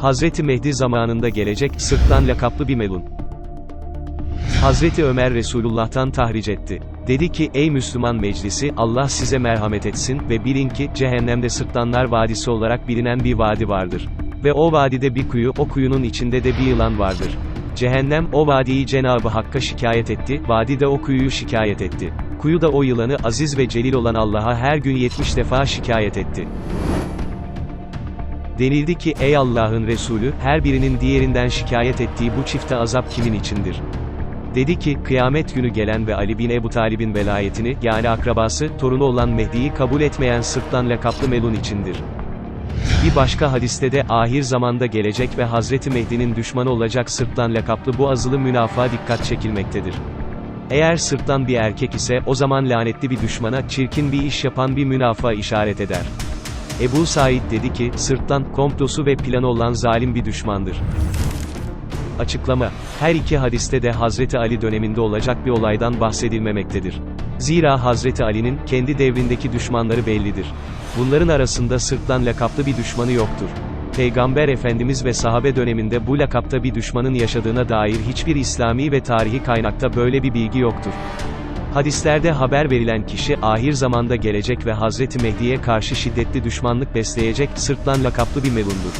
Hazreti Mehdi zamanında gelecek, sırtlan lakaplı bir melun. Hazreti Ömer Resulullah'tan tahric etti. Dedi ki, ey Müslüman meclisi, Allah size merhamet etsin ve bilin ki, cehennemde sırtlanlar vadisi olarak bilinen bir vadi vardır. Ve o vadide bir kuyu, o kuyunun içinde de bir yılan vardır. Cehennem, o vadiyi Cenabı Hakk'a şikayet etti, vadi de o kuyuyu şikayet etti. Kuyu da o yılanı, aziz ve celil olan Allah'a her gün 70 defa şikayet etti. Denildi ki, ey Allah'ın Resulü, her birinin diğerinden şikayet ettiği bu çifte azap kimin içindir? Dedi ki, kıyamet günü gelen ve Ali bin Ebu Talib'in velayetini, yani akrabası, torunu olan Mehdi'yi kabul etmeyen sırtlan lakaplı melun içindir. Bir başka hadiste de, ahir zamanda gelecek ve Hazreti Mehdi'nin düşmanı olacak sırtlan lakaplı bu azılı münafığa dikkat çekilmektedir. Eğer sırtlan bir erkek ise, o zaman lanetli bir düşmana, çirkin bir iş yapan bir münafığa işaret eder. Ebu Said dedi ki, sırtlan, komplosu ve planı olan zalim bir düşmandır. Açıklama, her iki hadiste de Hazreti Ali döneminde olacak bir olaydan bahsedilmemektedir. Zira Hazreti Ali'nin, kendi devrindeki düşmanları bellidir. Bunların arasında sırtlan lakaplı bir düşmanı yoktur. Peygamber Efendimiz ve sahabe döneminde bu lakapta bir düşmanın yaşadığına dair hiçbir İslami ve tarihi kaynakta böyle bir bilgi yoktur. Hadislerde haber verilen kişi, ahir zamanda gelecek ve Hazreti Mehdi'ye karşı şiddetli düşmanlık besleyecek, sırtlan lakaplı bir melundur.